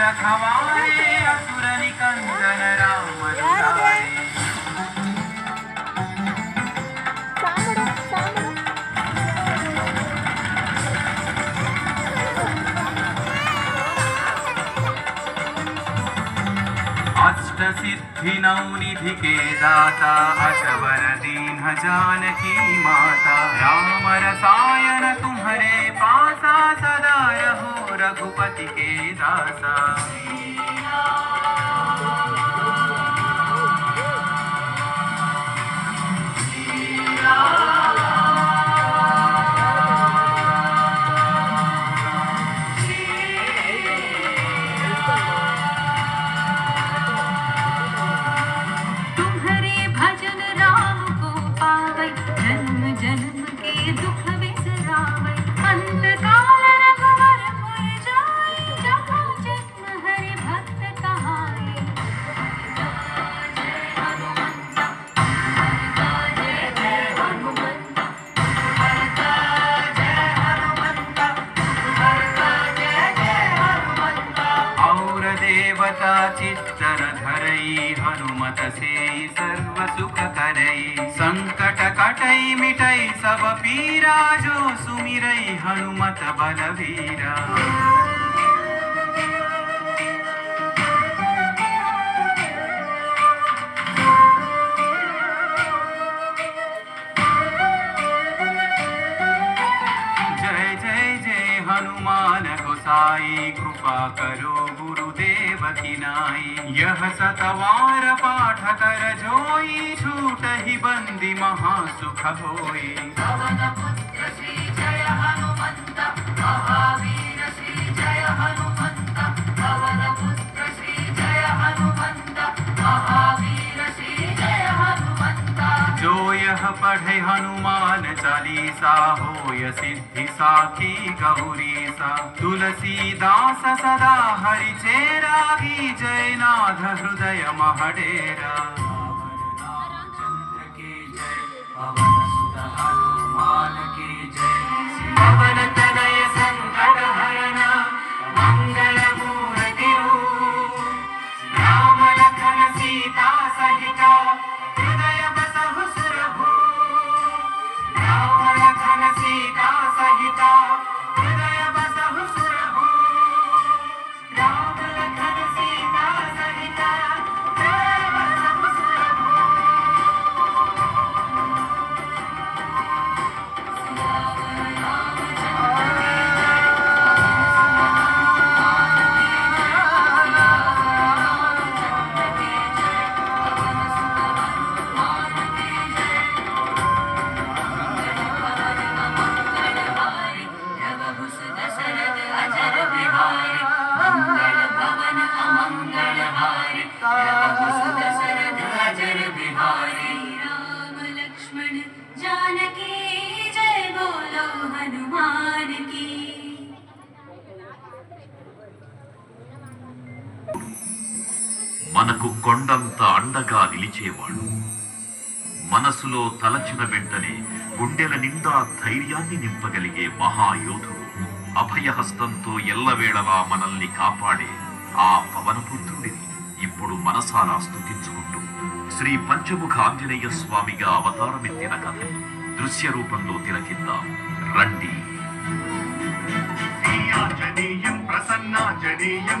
Come on. नौ निधि के दाता अकबर दीन जानकी माता। राम रसायन तुम्हारे पासा सदा रहो रघुपति के दासा। चित्तन धरई हनुमत से सर्व सुख करई संकट कटई, मिटई, सब पीरा, जो सुमिरई, हनुमत बलवीरा। गोसाई कृपा करो गुरुदेव की नाई। यह सतवार पाठ कर जोई, छूट ही बंदी महासुख होई पढ़े हनुमान चालीसा होय सिद्धि साखी गौरी सा तुलसीदास सदा हरि चेरागी जयनाथ हृदय महडेरा కొండంత అండగా నిలిచేవాడు. మనసులో తలచిన వెంటనే గుండెల నిండా ధైర్యాన్ని నింపగలిగే మహాయోధుడు అభయహస్తంతో ఎల్లవేళలా మనల్ని కాపాడే ఆ పవనపుత్రుడిని ఇప్పుడు మనసారా స్థుతించుకుంటూ శ్రీ పంచముఖ ఆంజనేయ స్వామిగా అవతారమెత్తిన కథ దృశ్య రూపంలో తిలకిద్దాం. రండి. శ్రీయాഞ്జనేయం ప్రసన్నాంజనేయం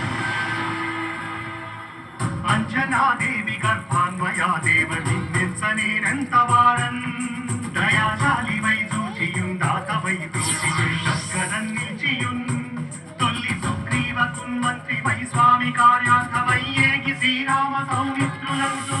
అంజనాదేవి గర్భాన్వయా దేవ నిన్నెంత వారన్ దయాశాలి వై చూచియుందాతవై దూచియుండక్కదన్ నిలిచియున్ తొల్లి సుగ్రీవ మంత్రి వై స్వామి కార్యార్థమై ఏగి శ్రీరామ సౌమిత్రులంతో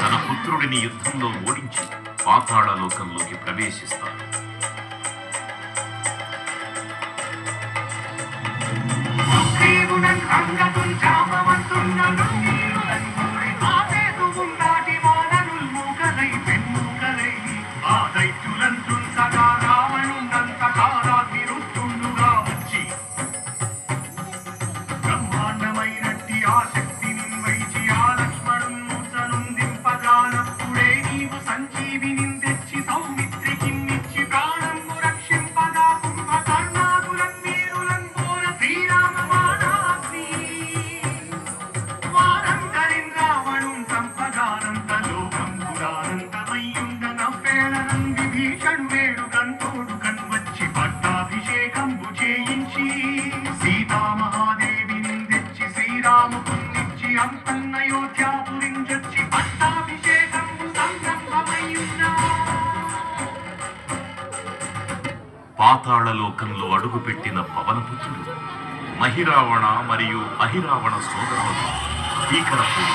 తన పుత్రుడిని యుద్ధంలో ఓడించి పాతాళ లోకంలోకి ప్రవేశిస్తాడు సుగ్రీవునన్ జామవంతున్నను సంపదానంత లోకం పురానంతమయ్యుండ నవ్వేళనం విభీషణు వేడు కంటోడు కన్వచ్చి పట్టాభిషేకంబు చేయించి సీతామహాదేవిని తెచ్చి శ్రీరాముకున్నిచ్చి అంతన్నయోధ్యాపురించొచ్చి పట్టాభిషేకంబు సంరంభమయ్యున్నా పాతాళ లోకంలో అడుగుపెట్టిన పవనపుత్రుడు మహిరావణ మరియు అహిరావణ సోదరులతో భీకర పోరు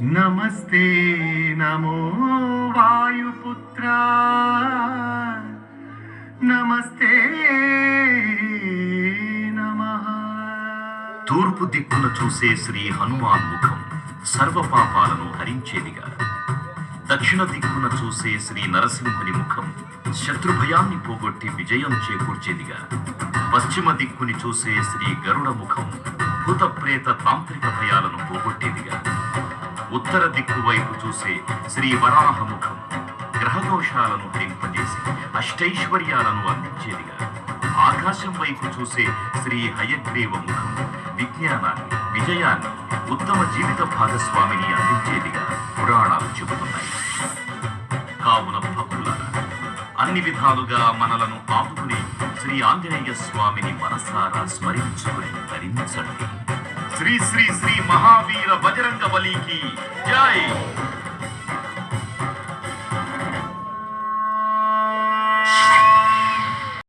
నమస్తే నమో వాయుపుత్ర. నమస్తే నమః. తూర్పు దిక్కున చూసే శ్రీ హనుమాన్ ముఖం సర్వ పాపాలను హరించేదిగా. దక్షిణ దిక్కున చూసే శ్రీ నరసింహుని ముఖం శత్రుభయాన్ని పోగొట్టి విజయం చేకూర్చేదిగా. పశ్చిమ దిక్కుని చూసే శ్రీ గరుడ ముఖం భూత ప్రేత తాంత్రిక భయాలను పోగొట్టేదిగా. ఉత్తర దిక్కు వైపు చూసే శ్రీ వరాహముఖం గ్రహదోషాలను హరింపజేసి అష్టైశ్వర్యాలను అందించేదిగా. ఆకాశం వైపు చూసే శ్రీ హయగ్రీవ ముఖం విజ్ఞానాన్ని విజయాన్ని ఉత్తమ జీవిత భాగస్వామిని అందించేదిగా పురాణాలు చెబుతున్నాయి. కావున భక్తులారా అన్ని విధాలుగా మనలను ఆపుకుని శ్రీ ఆంజనేయ స్వామిని మనసారా స్మరించుకుని ధరించండి. శ్రీ శ్రీ శ్రీ మహావీర బజరంగ బలికి జై